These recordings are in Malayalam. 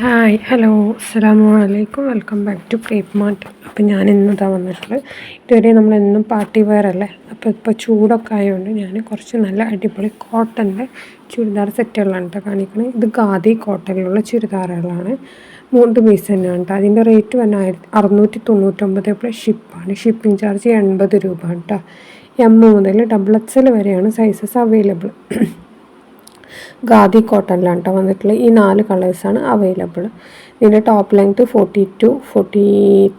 ഹായ് ഹലോ അസ്സാം വലൈക്കും welcome back to Crepe Mart അപ്പോൾ ഞാൻ ഇന്നതാണ് വന്നിട്ടുള്ളത്. ഇതുവരെ നമ്മളെന്നും പാർട്ടി വെയർ അല്ലേ? അപ്പോൾ ഇപ്പോൾ ചൂടൊക്കെ ആയതുകൊണ്ട് ഞാൻ കുറച്ച് നല്ല അടിപൊളി കോട്ടന്റെ ചുരിദാർ സെറ്റുകളാണ് കേട്ടോ കാണിക്കുന്നത് ഇത് ഖാദി കോട്ടനിലുള്ള ചുരിദാറുകളാണ്. മൂന്ന് പീസ് തന്നെയാണ് കേട്ടോ അതിന്റെ റേറ്റ് വന്ന ആയിരത്തി അറുന്നൂറ്റി തൊണ്ണൂറ്റൊമ്പത് പ്ലസ് ഷിപ്പാണ് ഷിപ്പിംഗ് ചാർജ് എൺപത് രൂപ കേട്ടോ എം മുതൽ ഡബിൾ എക്സൽ വരെയാണ് സൈസസ് അവൈലബിൾ ഖാദി കോട്ടണിലാണ് കേട്ടോ വന്നിട്ടുള്ളത് ഈ നാല് കളേഴ്സാണ് അവൈലബിൾ ഇതിന്റെ top length forty two forty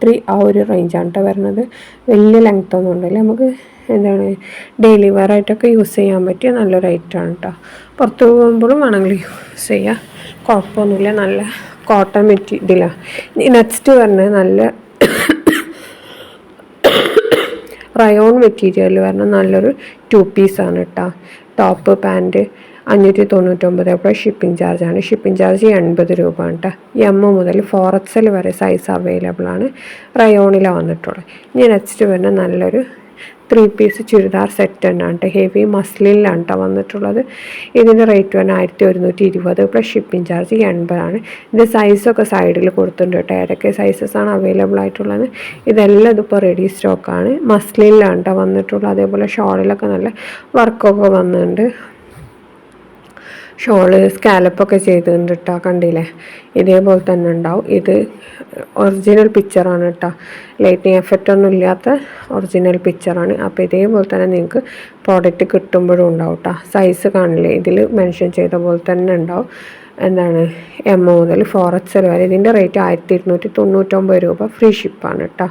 three ആ ഒരു റേഞ്ചാണ് കേട്ടോ വരുന്നത്. വലിയ ലെങ്ത് ഒന്നും ഉണ്ടല്ലേ നമുക്ക് എന്താണ് ഡെയിലി വെയർ ആയിട്ടൊക്കെ യൂസ് ചെയ്യാൻ പറ്റിയ നല്ലൊരു ഐറ്റമാണ് കേട്ടോ പുറത്ത് പോകുമ്പോഴും വേണമെങ്കിൽ യൂസ് ചെയ്യാം. കുഴപ്പമൊന്നുമില്ല. നല്ല കോട്ടൺ മെറ്റീരിയലാണ് നെക്സ്റ്റ് വരുന്നത് നല്ല റയോൺ മെറ്റീരിയൽ വരുന്ന നല്ലൊരു ടു പീസാണ് കേട്ടോ ടോപ്പ് പാന്റ് അഞ്ഞൂറ്റി തൊണ്ണൂറ്റൊമ്പത് അപ്പോൾ ഷിപ്പിംഗ് ചാർജാണ് ഷിപ്പിംഗ് ചാർജ് എൺപത് രൂപ കേട്ടോ എം മുതൽ ഫോർ എക്സൽ വരെ സൈസ് അവൈലബിൾ ആണ്. റയോണിലാണ് വന്നിട്ടുള്ളത്. ഇനി നെക്സ്റ്റ് വരുന്ന നല്ലൊരു ത്രീ പീസ് ചുരിദാർ സെറ്റ് തന്നെയാണ് ഹെവി മസ്ലിനിലാണ് കേട്ടോ വന്നിട്ടുള്ളത്. ഇതിന്റെ റേറ്റ് വന്നെ ആയിരത്തി ഒരുന്നൂറ്റി ഇരുപത് പ്ലസ് ഷിപ്പിംഗ് ചാർജ് എൺപതാണ് ഇതിന്റെ സൈസൊക്കെ സൈഡിൽ കൊടുത്തിട്ടുണ്ട് കേട്ടോ ഏതൊക്കെ സൈസസ് ആണ് അവൈലബിൾ ആയിട്ടുള്ളത്? ഇതെല്ലാം ഇതിപ്പോൾ റെഡി സ്റ്റോക്കാണ് മസ്ലിനിലാണ് കേട്ടോ വന്നിട്ടുള്ളത്. അതേപോലെ ഷോളിലൊക്കെ നല്ല വർക്കൊക്കെ വന്നിട്ടുണ്ട്. ഷോൾ സ്കാലപ്പൊക്കെ ചെയ്തിട്ടുണ്ട് കേട്ടോ കണ്ടില്ലേ? ഇതേപോലെ തന്നെ ഉണ്ടാവും. ഇത് ഒറിജിനൽ പിക്ചറാണ് കേട്ടോ ലൈറ്റിങ് എഫക്റ്റ് ഒന്നും ഇല്ലാത്ത ഒറിജിനൽ പിക്ചറാണ് അപ്പോൾ ഇതേപോലെ തന്നെ നിങ്ങൾക്ക് പ്രോഡക്റ്റ് കിട്ടുമ്പോഴും ഉണ്ടാവും കേട്ടോ സൈസ് കാണില്ലേ? ഇതിൽ മെൻഷൻ ചെയ്ത പോലെ തന്നെ ഉണ്ടാവും. എന്താണ് എം ഒ മുതൽ ഫോർ എക്സൽ വരെ. ഇതിന്റെ റേറ്റ് ആയിരത്തി ഇരുന്നൂറ്റി തൊണ്ണൂറ്റൊമ്പത് രൂപ ഫ്രീ ഷിപ്പാണ് കേട്ടോ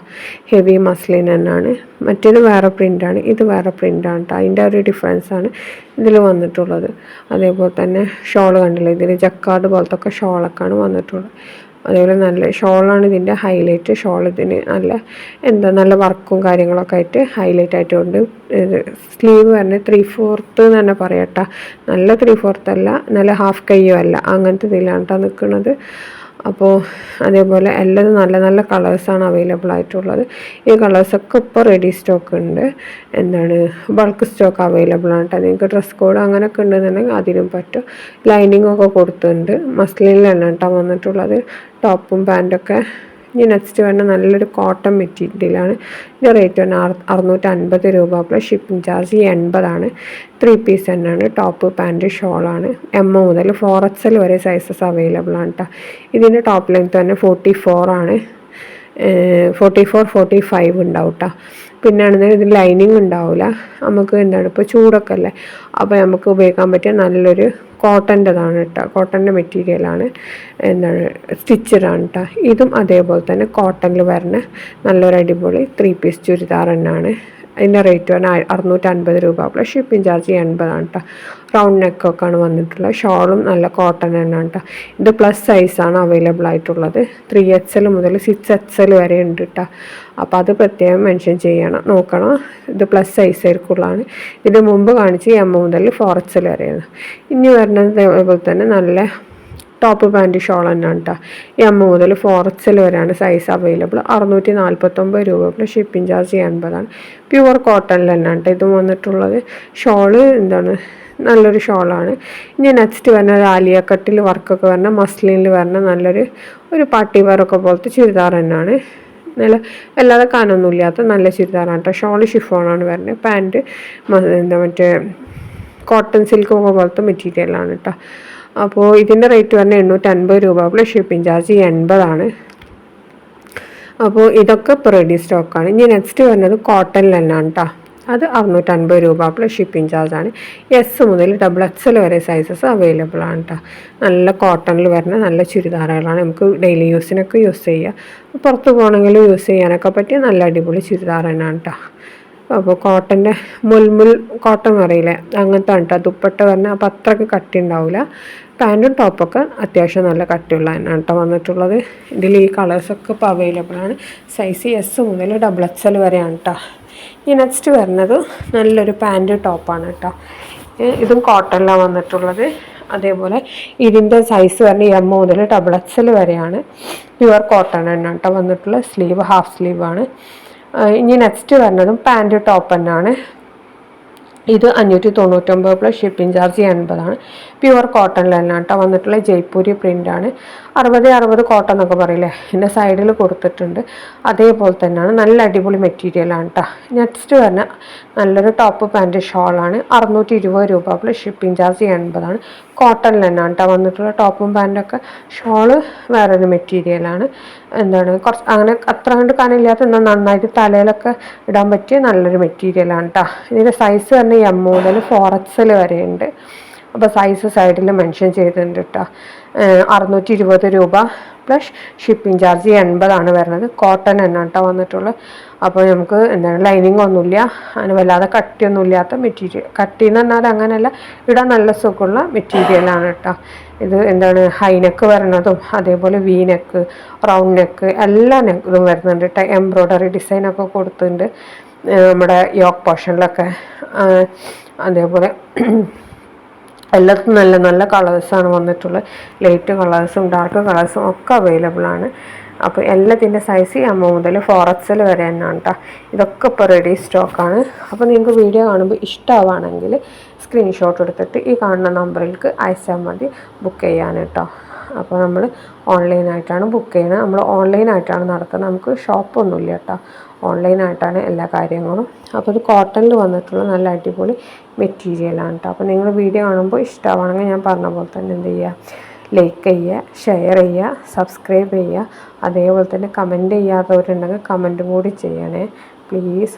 ഹെവി മസ്ലിൻ തന്നെയാണ് മറ്റേത് വേറെ പ്രിന്റാണ് ഇത് വേറെ പ്രിന്റാണ് കേട്ടോ അതിന്റെ ഒരു ഡിഫറൻസാണ് ഇതിൽ വന്നിട്ടുള്ളത്. അതേപോലെ തന്നെ ഷോൾ കണ്ടില്ല? ഇതിൽ ജക്കാർഡ് പോലത്തെ ഒക്കെ ഷോളൊക്കെയാണ് വന്നിട്ടുള്ളത്. അതേപോലെ നല്ല ഷോളാണ് ഇതിന്റെ ഹൈലൈറ്റ്. ഷോൾ ഇതിന് നല്ല എന്താ നല്ല വർക്കും കാര്യങ്ങളൊക്കെ ആയിട്ട് ഹൈലൈറ്റ് ആയിട്ടുണ്ട്. സ്ലീവ് പറഞ്ഞ് ത്രീ ഫോർത്ത് എന്ന് തന്നെ പറയട്ടെ നല്ല ത്രീ ഫോർത്ത് അല്ല നല്ല ഹാഫ് കയ്യും അല്ല അങ്ങനത്തെ ഇതിലാണ് കേട്ടോ നിൽക്കുന്നത്. അപ്പോൾ അതേപോലെ എല്ലാം നല്ല നല്ല കളേഴ്സാണ് അവൈലബിൾ ആയിട്ടുള്ളത്. ഈ കളേഴ്സൊക്കെ ഇപ്പോൾ റെഡി സ്റ്റോക്ക് ഉണ്ട്. എന്താണ് ബൾക്ക് സ്റ്റോക്ക് അവൈലബിൾ ആണ് കേട്ടോ നിങ്ങൾക്ക് ഡ്രസ് കോഡ് അങ്ങനെയൊക്കെ ഉണ്ടെന്നുണ്ടെങ്കിൽ അതിനും പറ്റും. ലൈനിങ് ഒക്കെ കൊടുത്തിട്ടുണ്ട്. മസ്ലിനിലാണ് കേട്ടോ വന്നിട്ടുള്ളത്. ടോപ്പും പാന്റൊക്കെ ഇനി നെക്സ്റ്റ് വരുന്ന നല്ലൊരു കോട്ടൺ മെറ്റീരിയലാണ് ഇതിന്റെ റേറ്റ് വരുന്ന അറുന്നൂറ്റി അൻപത് രൂപ. പ്ലസ് ഷിപ്പിംഗ് ചാർജ് ഈ എൺപതാണ്. ത്രീ പീസ് തന്നെയാണ്. ടോപ്പ് പാന്റ് ഷോളാണ് എം മുതൽ ഫോർ എക്സൽ വരെ സൈസസ് അവൈലബിൾ ആണ് കേട്ടോ ഇതിന്റെ ടോപ്പ് ലെങ്ത് തന്നെ ഫോർട്ടി ഫോർ ആണ്. ഫോർട്ടി ഫോർ ഫോർട്ടി ഫൈവ് ഉണ്ടാവും കേട്ടോ പിന്നെ ആണെങ്കിൽ ഇതിൽ ലൈനിങ് ഉണ്ടാവില്ല നമുക്ക് എന്താണ് ഇപ്പോൾ ചൂടൊക്കെ അല്ലേ? അപ്പോൾ നമുക്ക് ഉപയോഗിക്കാൻ പറ്റിയ നല്ലൊരു കോട്ടന്റെതാണ് കേട്ടോ കോട്ടന്റെ മെറ്റീരിയലാണ്. എന്താണ് സ്റ്റിച്ചഡാണ് കേട്ടോ ഇതും അതേപോലെ തന്നെ കോട്ടണിൽ വരുന്ന നല്ലൊരു അടിപൊളി ത്രീ പീസ് ചുരിദാർ തന്നെയാണ് അതിന്റെ റേറ്റ് പറഞ്ഞാൽ അറുന്നൂറ്റൻപത് രൂപ. പ്ലസ് ഷിപ്പിംഗ് ചാർജ് എൺപതാണ് കേട്ടോ റൗണ്ട് നെക്കൊക്കെയാണ് വന്നിട്ടുള്ളത്. ഷോളും നല്ല കോട്ടൺ തന്നെ കേട്ടോ ഇത് പ്ലസ് സൈസാണ് അവൈലബിൾ ആയിട്ടുള്ളത്. ത്രീ എക്സ് എൽ മുതൽ സിക്സ് എക്സ് എൽ വരെ ഉണ്ട് കേട്ടോ അപ്പോൾ അത് പ്രത്യേകം മെൻഷൻ ചെയ്യണം. നോക്കണം. ഇത് പ്ലസ് സൈസ് ആയിരിക്കുള്ളതാണ്. ഇത് മുമ്പ് കാണിച്ച് എം മുതൽ ഫോർ എക്സ് എൽ വരെയാണ്. ഇനി വരുന്നത് അതേപോലെ തന്നെ നല്ല ടോപ്പ് പാന്റ് ഷോൾ തന്നെയാണ് കേട്ടോ എം മുതൽ ഫോർ എക്സൽ വരെയാണ് സൈസ് അവൈലബിൾ അറുന്നൂറ്റി നാൽപ്പത്തൊമ്പത് രൂപ ഷിപ്പിംഗ് ചാർജ് എൺപതാണ്. പ്യുവർ കോട്ടണിൽ തന്നെയാണ് കേട്ടോ ഇത് വന്നിട്ടുള്ളത്. ഷോൾ എന്താണ്? നല്ലൊരു ഷോളാണ്. ഇനി നെക്സ്റ്റ് വരുന്നത് ആലിയ കട്ടിൽ വർക്കൊക്കെ വരുന്ന മസ്ലിനിൽ വരുന്ന നല്ലൊരു ഒരു പാട്ടി വെയറൊക്കെ പോലത്തെ ചുരിദാർ തന്നെയാണ്. നല്ല അല്ലാതെ കാനൊന്നുമില്ലാത്ത നല്ല ചുരിദാറാണ് കേട്ടോ ഷോൾ ഷിഫോണാണ് വരുന്നത്. പാന്റ് എന്താ മറ്റേ കോട്ടൺ സിൽക്ക് പോലത്തെ മെറ്റീരിയലാണ് കേട്ടോ അപ്പോൾ ഇതിന്റെ റേറ്റ് പറഞ്ഞാൽ എണ്ണൂറ്റൻപത് രൂപ. പ്ലസ് ഷിപ്പിംഗ് ചാർജ് എൺപതാണ്. അപ്പോൾ ഇതൊക്കെ ഇപ്പോൾ റെഡി സ്റ്റോക്കാണ് ഇനി നെക്സ്റ്റ് വരുന്നത് കോട്ടൺ തന്നെയാണ് കേട്ടോ അത് അറുന്നൂറ്റൻപത് രൂപ. പ്ലസ് ഷിപ്പിംഗ് ചാർജാണ് എസ് മുതൽ ഡബിൾ എക്സൽ വരെ സൈസസ് അവൈലബിൾ ആണ് കേട്ടോ നല്ല കോട്ടണിൽ വരുന്ന നല്ല ചുരിദാറുകളാണ് നമുക്ക് ഡെയിലി യൂസിനൊക്കെ യൂസ് ചെയ്യുക പുറത്ത് പോകണമെങ്കിൽ യൂസ് ചെയ്യാനൊക്കെ പറ്റിയ നല്ല അടിപൊളി ചുരിദാർ തന്നെയാണ് കേട്ടോ അപ്പോൾ കോട്ടന്റെ മുൽമുൽ കോട്ടൺ അറിയില്ലേ? അങ്ങനത്തെ കേട്ടോ ദുപ്പട്ട പറഞ്ഞാൽ അപ്പോൾ അത്രയ്ക്ക് കട്ടി ഉണ്ടാവില്ല പാന്റും ടോപ്പൊക്കെ അത്യാവശ്യം നല്ല കട്ടിയുള്ള തന്നെയാണ് കേട്ടോ വന്നിട്ടുള്ളത്. ഇതിൽ ഈ കളേഴ്സൊക്കെ ഇപ്പോൾ അവൈലബിൾ ആണ്. സൈസ് എസ് മുതൽ ഡബിൾ എക്സ് എൽ വരെയാണ് കേട്ടോ ഈ നെക്സ്റ്റ് വരുന്നത് നല്ലൊരു പാന്റ് ടോപ്പാണ് കേട്ടോ ഇതും കോട്ടണിലാണ് വന്നിട്ടുള്ളത്. അതേപോലെ ഇതിന്റെ സൈസ് പറഞ്ഞ് എം മുതൽ ഡബിൾ എക്സ് എൽ വരെയാണ്. പ്യുവർ കോട്ടൺ തന്നെ കേട്ടോ വന്നിട്ടുള്ള സ്ലീവ് ഹാഫ് സ്ലീവാണ് ഇനി നെക്സ്റ്റ് വരുന്നതും പാന്റ് ടോപ്പ് തന്നെയാണ്. ഇത് അഞ്ഞൂറ്റി തൊണ്ണൂറ്റൊമ്പത് പ്ലസ് ഷിപ്പിംഗ് ചാർജ് എൺപതാണ് പ്യുവർ കോട്ടൺ തന്നെ കേട്ടോ വന്നിട്ടുള്ള ജയ്പൂരി പ്രിന്റാണ് അറുപത് അറുപത് കോട്ടൺ എന്നൊക്കെ പറയില്ലേ? ഇതിന്റെ സൈഡിൽ കൊടുത്തിട്ടുണ്ട്. അതേപോലെ തന്നെയാണ് നല്ല അടിപൊളി മെറ്റീരിയലാണ് കേട്ടോ നെക്സ്റ്റ് വരുന്ന നല്ലൊരു ടോപ്പ് പാന്റ് ഷോളാണ് അറുന്നൂറ്റി ഇരുപത് രൂപ പ്ലസ് ഷിപ്പിംഗ് ചാർജ് എൺപതാണ്. കോട്ടൺ തന്നെയാണ് കേട്ടോ വന്നിട്ടുള്ള ടോപ്പും പാന്റൊക്കെ ഷോൾ വേറൊരു മെറ്റീരിയലാണ് എന്താണ്? കുറച്ച് അങ്ങനെ അത്ര കണ്ട് കനയില്ലാത്ത എന്നാൽ നന്നായിട്ട് തലയിലൊക്കെ ഇടാൻ പറ്റിയ നല്ലൊരു മെറ്റീരിയലാണ് കേട്ടോ ഇതിന്റെ സൈസ് തന്നെ എം മുതൽ ഫോർ എക്സൽ വരെയുണ്ട് അപ്പോൾ സൈസ് സൈഡിൽ മെൻഷൻ ചെയ്തിട്ടുണ്ട് കേട്ടോ അറുന്നൂറ്റി ഇരുപത് രൂപ പ്ലസ് ഷിപ്പിംഗ് ചാർജ് എൺപതാണ് വരുന്നത്. കോട്ടൺ തന്നെ കേട്ടോ വന്നിട്ടുള്ളത് അപ്പോൾ നമുക്ക് എന്താണ് ലൈനിങ് ഒന്നുമില്ല അങ്ങനെ വല്ലാതെ കട്ടിയൊന്നും ഇല്ലാത്ത മെറ്റീരിയൽ കട്ടി എന്ന് പറഞ്ഞാൽ അങ്ങനെയല്ല ഇടാൻ നല്ല സുഖമുള്ള മെറ്റീരിയലാണ് കേട്ടോ ഇത് എന്താണ് ഹൈനെക്ക് വരുന്നതും അതേപോലെ വി നെക്ക് റൗണ്ട് നെക്ക് എല്ലാ നെക്കും വരുന്നുണ്ട് കേട്ടോ എംബ്രോയ്ഡറി ഡിസൈനൊക്കെ കൊടുത്തിട്ടുണ്ട്. നമ്മുടെ യോക്ക് പോർഷനിലൊക്കെ അതേപോലെ എല്ലാത്തും നല്ല നല്ല കളേഴ്സാണ് വന്നിട്ടുള്ളത്. ലൈറ്റ് കളേഴ്സും ഡാർക്ക് കളേഴ്സും ഒക്കെ അവൈലബിൾ ആണ്. അപ്പോൾ എല്ലാത്തിന്റെ സൈസ് എം മുതൽ ഫോർ എക്സൽ വരെ തന്നെയാണ് കേട്ടോ ഇതൊക്കെ ഇപ്പോൾ റെഡി സ്റ്റോക്കാണ് അപ്പോൾ നിങ്ങൾക്ക് വീഡിയോ കാണുമ്പോൾ ഇഷ്ടമാവുകയാണെങ്കിൽ സ്ക്രീൻഷോട്ട് എടുത്തിട്ട് ഈ കാണുന്ന നമ്പറിലേക്ക് അയച്ചാൽ മതി. ബുക്ക് ചെയ്യാൻ കേട്ടോ അപ്പോൾ നമ്മൾ ഓൺലൈനായിട്ടാണ് ബുക്ക് ചെയ്യുന്നത് നമ്മൾ ഓൺലൈനായിട്ടാണ് നടത്തുന്നത്. നമുക്ക് ഷോപ്പൊന്നുമില്ല കേട്ടോ ഓൺലൈനായിട്ടാണ് എല്ലാ കാര്യങ്ങളും. അപ്പോൾ ഇത് കോട്ടണിൽ വന്നിട്ടുള്ള നല്ല അടിപൊളി മെറ്റീരിയലാണ് കേട്ടോ അപ്പോൾ നിങ്ങൾ വീഡിയോ കാണുമ്പോൾ ഇഷ്ടമാണെങ്കിൽ ഞാൻ പറഞ്ഞ പോലെ തന്നെ എന്ത് ചെയ്യുക? ലൈക്ക് ചെയ്യുക ഷെയർ ചെയ്യുക സബ്സ്ക്രൈബ് ചെയ്യുക. അതേപോലെ തന്നെ കമന്റ് ചെയ്യാത്തവരുണ്ടെങ്കിൽ കമന്റും കൂടി ചെയ്യണേ. പ്ലീസ്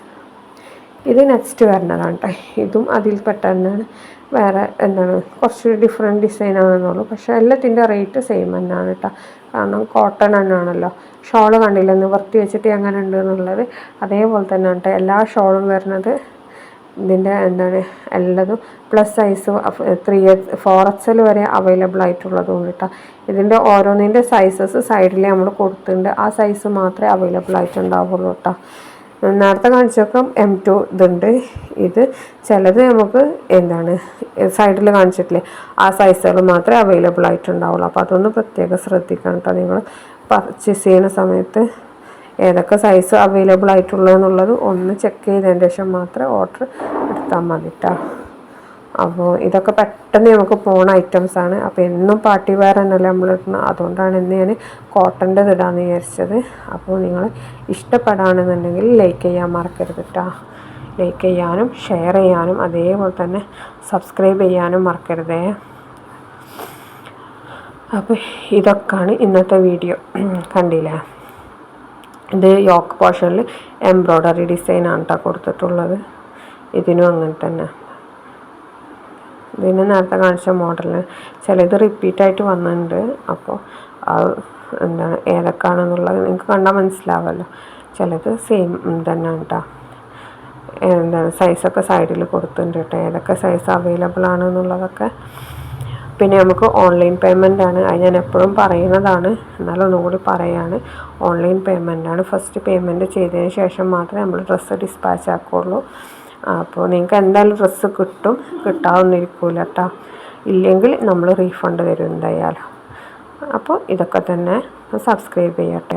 ഇത് നെക്സ്റ്റ് വരണതാണ് കേട്ടോ ഇതും അതിൽപ്പെട്ട തന്നെയാണ് വേറെ എന്താണ്? കുറച്ച് ഡിഫറെന്റ് ഡിസൈൻ ആണെന്നുള്ളൂ. പക്ഷേ എല്ലാത്തിന്റെ റേറ്റ് സെയിം തന്നെയാണ് കേട്ടോ കാരണം കോട്ടൺ തന്നെയാണല്ലോ. ഷോൾ കണ്ടില്ല? നിവർത്തി വെച്ചിട്ട് എങ്ങനെ ഉണ്ട് എന്നുള്ളത്. അതേപോലെ തന്നെ കേട്ടോ. എല്ലാ ഷോളും വരുന്നത്. ഇതിന്റെ എന്താണ് എല്ലാതും plus size three X four XL വരെ അവൈലബിൾ ആയിട്ടുള്ളതും കേട്ടോ. ഇതിന്റെ ഓരോന്നിന്റെ സൈസസ് സൈഡിൽ നമ്മൾ കൊടുത്തിട്ടുണ്ട്. ആ സൈസ് മാത്രമേ അവൈലബിൾ ആയിട്ടുണ്ടാവുള്ളൂ കേട്ടോ. നേരത്തെ കാണിച്ചൊക്കെ എം ടു ഇതുണ്ട്. ഇത് ചിലത് നമുക്ക് എന്താണ് സൈഡിൽ കാണിച്ചിട്ടില്ലേ? ആ സൈസുകൾ മാത്രമേ അവൈലബിൾ ആയിട്ടുണ്ടാവുള്ളൂ. അപ്പോൾ അതൊന്ന് പ്രത്യേകം ശ്രദ്ധിക്കണം കേട്ടോ നിങ്ങൾ. പർച്ചേസ് ചെയ്യുന്ന സമയത്ത് ഏതൊക്കെ സൈസ് അവൈലബിൾ ആയിട്ടുള്ളതെന്നുള്ളത് ഒന്ന് ചെക്ക് ചെയ്തതിന് ശേഷം മാത്രമേ ഓർഡർ എടുത്താൽ മതി കേട്ടോ അപ്പോൾ ഇതൊക്കെ പെട്ടെന്ന് നമുക്ക് പോണ ഐറ്റംസ് ആണ്. അപ്പോൾ എന്നും പാർട്ടി വെയർ തന്നെയല്ലേ നമ്മൾ ഇടുന്നത് അതുകൊണ്ടാണ് ഇന്ന് ഞാൻ കോട്ടന്റെ ഇടാന്ന് വിചാരിച്ചത്. അപ്പോൾ നിങ്ങൾ ഇഷ്ടപ്പെടാണെന്നുണ്ടെങ്കിൽ ലൈക്ക് ചെയ്യാൻ മറക്കരുത് കേട്ടോ ലൈക്ക് ചെയ്യാനും ഷെയർ ചെയ്യാനും അതേപോലെ തന്നെ സബ്സ്ക്രൈബ് ചെയ്യാനും മറക്കരുതേ. അപ്പോൾ ഇതൊക്കെയാണ് ഇന്നത്തെ വീഡിയോ കണ്ടില്ലേ? ഇത് യോക്ക് പോഷനിൽ എംബ്രോയ്ഡറി ഡിസൈനാണ് കേട്ടോ കൊടുത്തിട്ടുള്ളത്. ഇതിനും അങ്ങനെ തന്നെ. ഇതിന് നേരത്തെ കാണിച്ച മോഡലിന് ചിലത് റിപ്പീറ്റായിട്ട് വന്നിട്ടുണ്ട്. അപ്പോൾ എന്താണ് ഏതൊക്കെയാണെന്നുള്ളത് നിങ്ങൾക്ക് കണ്ടാൽ മനസ്സിലാവല്ലോ. ചിലത് സെയിം തന്നെയാണ് കേട്ടോ എന്താണ് സൈസൊക്കെ സൈഡിൽ കൊടുത്തിട്ടുണ്ട് കേട്ടോ ഏതൊക്കെ സൈസ് അവൈലബിൾ ആണെന്നുള്ളതൊക്കെ പിന്നെ നമുക്ക് ഓൺലൈൻ പേയ്മെന്റ് ആണ്. അത് ഞാൻ എപ്പോഴും പറയുന്നതാണ്. എന്നാലും ഒന്നുകൂടി പറയാണ്. ഓൺലൈൻ പേയ്മെന്റ് ആണ്. ഫസ്റ്റ് പേയ്മെന്റ് ചെയ്തതിന് ശേഷം മാത്രമേ നമ്മൾ ഡ്രസ്സ് ഡിസ്പാച്ച് ആക്കുകയുള്ളൂ അപ്പോൾ നിങ്ങൾക്ക് എന്തായാലും ഡ്രസ്സ് കിട്ടും. കിട്ടാവുന്നിരിക്കില്ല കേട്ടോ ഇല്ലെങ്കിൽ നമ്മൾ റീഫണ്ട് തരും എന്തായാലും. അപ്പോൾ ഇതൊക്കെ തന്നെ. സബ്സ്ക്രൈബ് ചെയ്യട്ടെ.